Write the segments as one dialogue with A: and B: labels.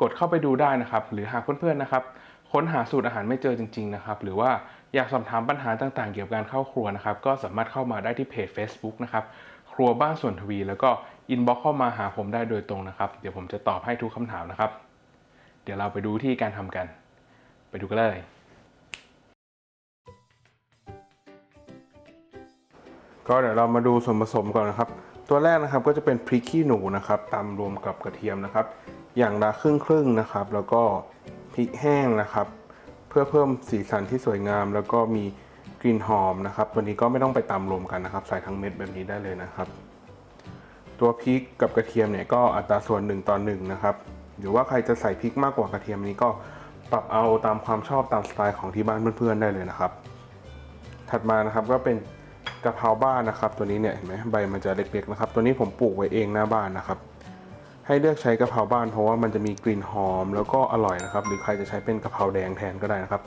A: กดเข้าไปดูได้นะครับ หรือหากเพื่อนๆนะครับ ค้นหาสูตรอาหารไม่เจอจริง ๆ นะครับ หรือว่าอยากสอบถามปัญหาต่างๆ เกี่ยวกับการเข้าครัวนะครับ ก็สามารถเข้ามาได้ที่เพจ Facebook นะครับ ครัวบ้านส่วนทวี แล้วก็อินบ็อกเข้ามาหาผมได้โดยตรงนะครับ เดี๋ยวผมจะตอบให้ทุกคำถามนะครับ เดี๋ยวเราไปดูวิธีการทำกัน ไปดูกันเลย ก็เดี๋ยวเรามาดูส่วนผสมก่อนนะครับ ตัวแรกนะครับก็จะเป็นพริกขี้หนูนะครับตำรวมกับกระเทียมนะครับ อย่างละครึ่งครึ่งนะครับ แล้วก็พริกแห้งนะครับ เพื่อเพิ่มสีสันที่สวยงาม แล้วก็มีกลิ่นหอมนะครับ ตัวนี้ก็ไม่ต้องไปตำรวมกันนะครับ ใส่ทั้งเม็ดแบบนี้ได้เลยนะครับ ตัวพริกกับกระเทียมเนี่ยก็อัตราส่วน1ต่อ1นะครับหรือว่าใครจะใส่พริกมากกว่ากระเทียมนี้ก็ปรับเอาตามความชอบตามสไตล์ของที่บ้านเพื่อนๆได้เลยนะครับ ถัดมานะครับก็เป็นกะเพราบ้านนะครับ ตัวนี้เนี่ยเห็นไหมใบมันจะเล็กๆนะครับ ตัวนี้ผมปลูกไว้เองหน้าบ้านนะครับ ให้เลือกใช้กะเพราบ้านเพราะว่ามันจะมีกลิ่นหอมแล้วก็อร่อยนะครับ หรือใครจะใช้เป็นกะเพราแดงแทนก็ได้นะครับ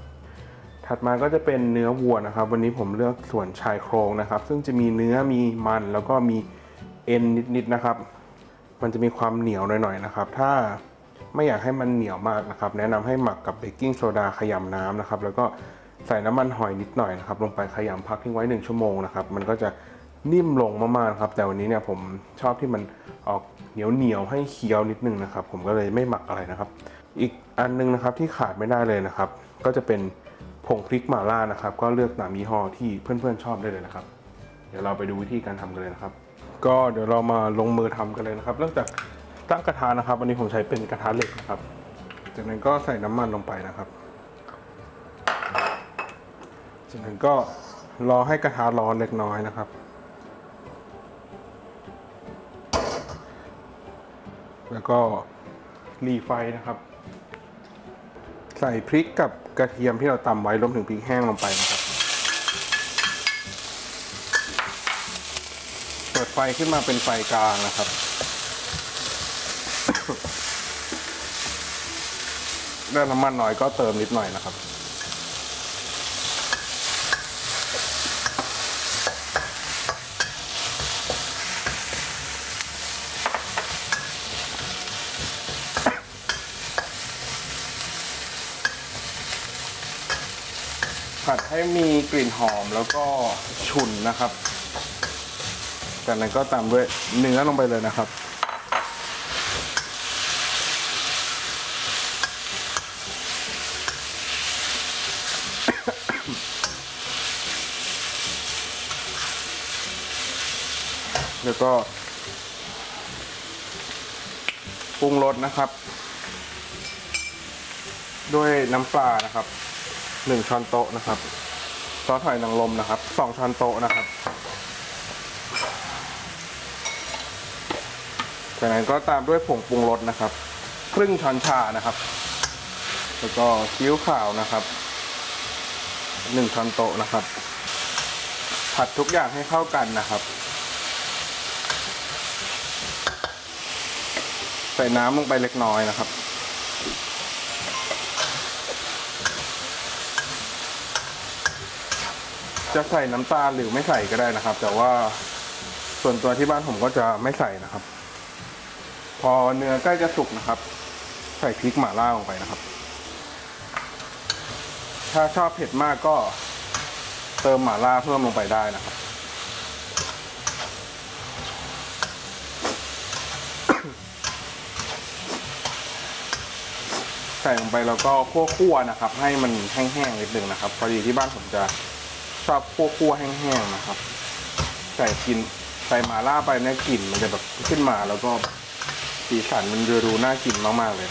A: ถัดมาก็จะเป็นเนื้อวัวนะครับ วันนี้ผมเลือกส่วนชายโครงนะครับ ซึ่งจะมีเนื้อมีมันแล้วก็มีเอ็นนิดๆนะครับ มันจะมีความเหนียวหน่อยๆนะครับ ถ้าไม่อยากให้มันเหนียวมากนะครับ แนะนำให้หมักกับเบกกิ้งโซดาขยำน้ำนะครับ แล้วก็ใส่น้ำมันหอยนิดหน่อยนะครับ ลงไปขยำพักทิ้งไว้ 1 ชั่วโมงนะครับ มันก็จะ นิ่มลงมากๆนะครับ แต่วันนี้เนี่ยผมชอบที่มันออกเหนียวเหนียวๆให้เคี้ยวนิดนึงนะครับ ผมก็เลยไม่หมักอะไรนะครับ อีกอันนึงนะครับที่ขาดไม่ได้เลยนะครับ ก็จะเป็นผงพริกหม่าล่านะครับ ก็เลือกตามยี่ห้อที่เพื่อนๆชอบได้เลยนะครับ เดี๋ยวเราไปดูวิธีการทำกันเลยนะครับ ก็เดี๋ยวเรามาลงมือทำกันเลยนะครับ เริ่มจากตั้งกระทะนะครับวันนี้ผมใช้เป็นกระทะเหล็กนะครับ จากนั้นก็ใส่น้ำมันลงไปนะครับ จากนั้นก็รอให้กระทะร้อนเล็กน้อยนะครับ แล้วก็รีไฟนะครับ ใส่พริกกับกระเทียมที่เราตำไว้รวมถึงพริกแห้งลงไปนะครับ เปิดไฟขึ้นมาเป็นไฟกลางนะครับ ได้น้ำมันน้อยก็เติมนิดหน่อยนะครับ ผัดให้มีกลิ่นหอมแล้วก็ฉุนนะครับ จากนั้นก็ตามด้วยเนื้อลงไปเลยนะครับ แล้วก็ปรุงรสนะครับ ด้วยน้ำปลานะครับ หนึ่งช้อนโต๊ะนะครับ ซอสหอยนางรมนะครับสองช้อนโต๊ะนะครับ จากนั้นก็ตามด้วยผงปรุงรสนะครับ ครึ่งช้อนชานะครับ แล้วก็ซีอิ๊วขาวนะครับหนึ่งช้อนโต๊ะนะครับ ผัดทุกอย่างให้เข้ากันนะครับ ใส่น้ำลงไปเล็กน้อยนะครับ จะใส่น้ำตาลหรือไม่ใส่ก็ได้นะครับ แต่ว่าส่วนตัวที่บ้านผมก็จะไม่ใส่นะครับ พอเนื้อใกล้จะสุกนะครับ ใส่พริกหม่าล่าลงไปนะครับ ถ้าชอบเผ็ดมากก็เติมหม่าล่าเพิ่มลงไปได้นะครับ ใส่ลงไปแล้วก็คั่วๆนะครับ ให้มันแห้งๆนิดนึงนะครับ พอดีที่บ้านผมจะ ชอบคั่วๆแห้งๆนะครับ ใส่กินใส่หมาล่าไปเนี่ยกลิ่นมันจะแบบขึ้นมาแล้วก็สีสันมันจะดูน่ากินมากๆเลย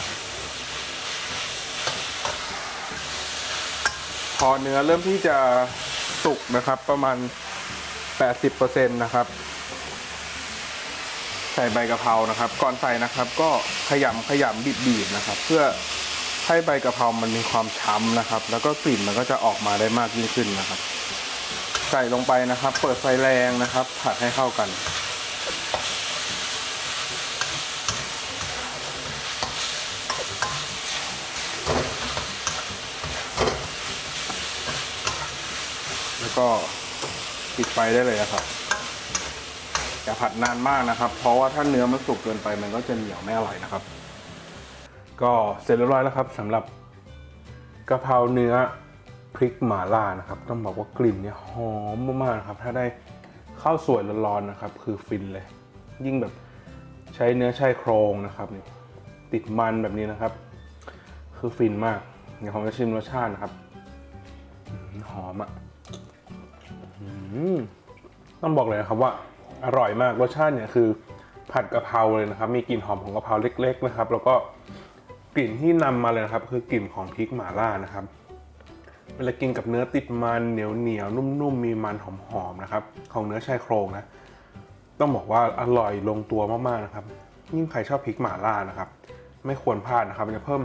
A: พอเนื้อเริ่มที่จะสุกนะครับ ประมาณ 80%นะครับ ใส่ใบกะเพรานะครับ ก่อนใส่นะครับ ก็ขยำขยำบีบๆนะครับ เพื่อให้ใบกะเพรามันมีความช้ำนะครับ แล้วก็กลิ่นมันก็จะออกมาได้มากยิ่งขึ้นนะครับ ใส่ลงไปนะครับ เปิดไฟแรงนะครับ ผัดให้เข้ากัน แล้วก็ปิดไฟได้เลยนะครับอย่าผัดนานมากนะครับ เพราะว่าถ้าเนื้อมันสุกเกินไปมันก็จะเหนียวไม่อร่อยนะครับ ก็เสร็จเรียบร้อยแล้วครับสำหรับกะเพราเนื้อ พริกหม่าล่านะครับ ต้องบอกว่ากลิ่นเนี่ยหอมมากๆนะครับ ถ้าได้ข้าวสวยร้อนๆนะครับ คือฟินเลย ยิ่งแบบใช้เนื้อชายโครงนะครับนี่ติดมันแบบนี้นะครับ คือฟินมาก เดี๋ยวผมจะชิมรสชาตินะครับ หอมอะต้องบอกเลยนะครับว่าอร่อยมากรสชาติเนี่ยคือผัดกะเพราเลยนะครับ มีกลิ่นหอมของกะเพราเล็ก ๆ นะครับ แล้วก็กลิ่นที่นำมาเลยนะครับ คือกลิ่นของพริกหม่าล่านะครับ เวลากินกับเนื้อติดมันเหนียวเหนียวนุ่มๆ มีมันหอมๆนะครับ ของเนื้อชายโครงนะ ต้องบอกว่าอร่อยลงตัวมากๆนะครับ ยิ่งใครชอบพริกหม่าล่านะครับ ไม่ควรพลาดนะครับ มันจะเพิ่ม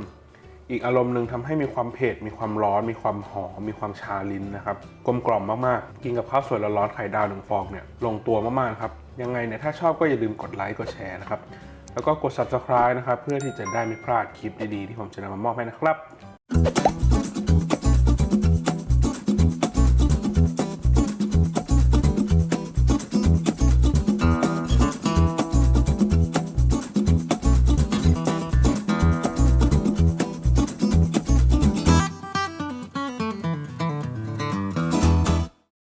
A: อีกอารมณ์หนึ่งทำให้มีความเผ็ด มีความร้อน มีความหอม มีความชาลิ้นนะครับ กลมกล่อมมากๆ กินกับข้าวสวยร้อนๆไข่ดาวหนึ่งฟองเนี่ย ลงตัวมากๆครับ ยังไงเนี่ยถ้าชอบก็อย่าลืมกดไลค์กดแชร์นะครับ แล้วก็กด subscribe นะครับ เพื่อที่จะได้ไม่พลาดคลิปดีๆ ที่ผมจะนำมามอบให้นะครับ